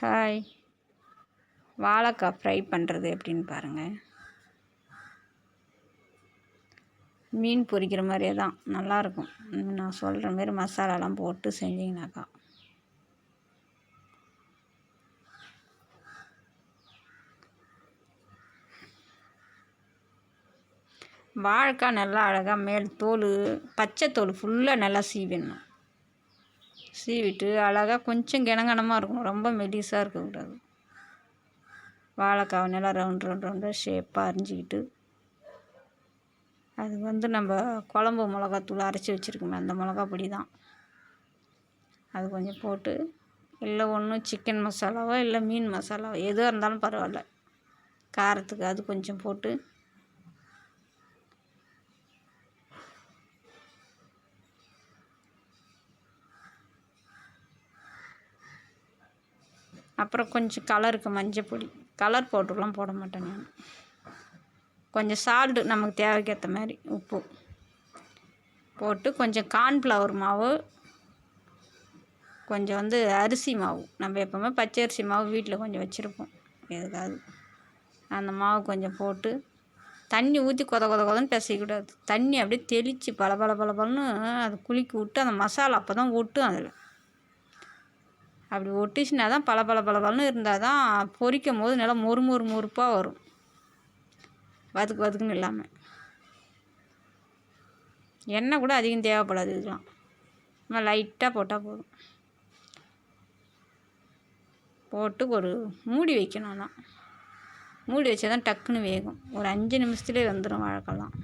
Hi வாழைக்காய் fry பண்ணுறது எப்படின்னு பாருங்கள் மீன் பொரிக்கிற மாதிரியே தான். நல்லாயிருக்கும் நான் சொல்கிற மாரி மசாலாலாம் போட்டு செஞ்சிங்கனாக்கா. வாழைக்காய் நல்லா அழகாக மேல் தோல் பச்சை தோல் ஃபுல்லாக நல்லா சீவிடணும். சீவிட்டு அழகாக கொஞ்சம் கனகனமாக இருக்கணும் ரொம்ப மெலிசாக இருக்கக்கூடாது. வாழைக்காவை நல்லா ரவுண்ட் ரவுண்ட் ரவுண்டாக ஷேப்பாக அரிஞ்சிக்கிட்டு அது வந்து நம்ம குழம்பு மிளகாத்தூள் அரைச்சி வச்சுருக்கோமே அந்த மிளகா பொடி தான் அது கொஞ்சம் போட்டு இல்லை ஒன்று சிக்கன் மசாலாவோ இல்லை மீன் மசாலாவோ எதுவாக இருந்தாலும் பரவாயில்ல. காரத்துக்கு அது கொஞ்சம் போட்டு அப்புறம் கொஞ்சம் கலருக்கு மஞ்சள் பொடி. கலர் போட்டுலாம் போட மாட்டேன் நான். கொஞ்சம் சால்ட்டு நமக்கு தேவைக்கேற்ற மாதிரி உப்பு போட்டு கொஞ்சம் கார்ன்ஃப்ளவர் மாவு கொஞ்சம் வந்து அரிசி மாவு. நம்ம எப்போவுமே பச்சை அரிசி மாவு வீட்டில் கொஞ்சம் வச்சுருப்போம் எதுக்காவது அந்த மாவு கொஞ்சம் போட்டு தண்ணி ஊற்றி கொத கொத கொதன்னு பிசைக்கூடாது தண்ணி அப்படியே தெளித்து பல பல பல பலன்னு அது குலுக்கி விட்டு அந்த மசாலா அப்போ தான் ஒட்டும் அதில். அப்படி ஒட்டிச்சுனா தான் பல பல பலன்னு இருந்தால் தான் பொரிக்கும் போது நல்லா மொறு மொறு மொறுப்பாக வரும். வதுக்கு வதுக்குன்னு இல்லாமல் எண்ணெய் கூட அதிகம் தேவைப்படாது இதெல்லாம். நம்ம லைட்டாக போட்டால் போதும். போட்டு ஒரு மூடி வைக்கணும் ஆனால் மூடி வச்சால் தான் டக்குன்னு வேகும். ஒரு அஞ்சு நிமிஷத்துலேயே வந்துடும் வாழைக்காலாம்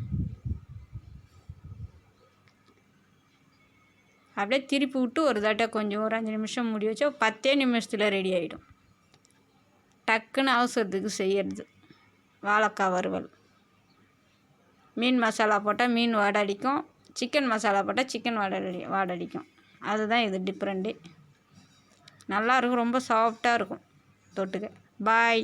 அப்படியே திருப்பி விட்டு ஒரு தாட்டை கொஞ்சம் ஒரு அஞ்சு நிமிஷம் முடி வச்சா பத்தே நிமிஷத்தில் ரெடி ஆகிடும் டக்குன்னு அவசரத்துக்கு செய்கிறது வாழைக்காய் வறுவல். மீன் மசாலா போட்டால் மீன் வாடடிக்கும் சிக்கன் மசாலா போட்டால் சிக்கன் வாடடி வாடடிக்கும் அதுதான் இது டிஃப்ரெண்ட்டு நல்லாயிருக்கும் ரொம்ப சாஃப்டாக இருக்கும் தொட்டுக்க. பாய்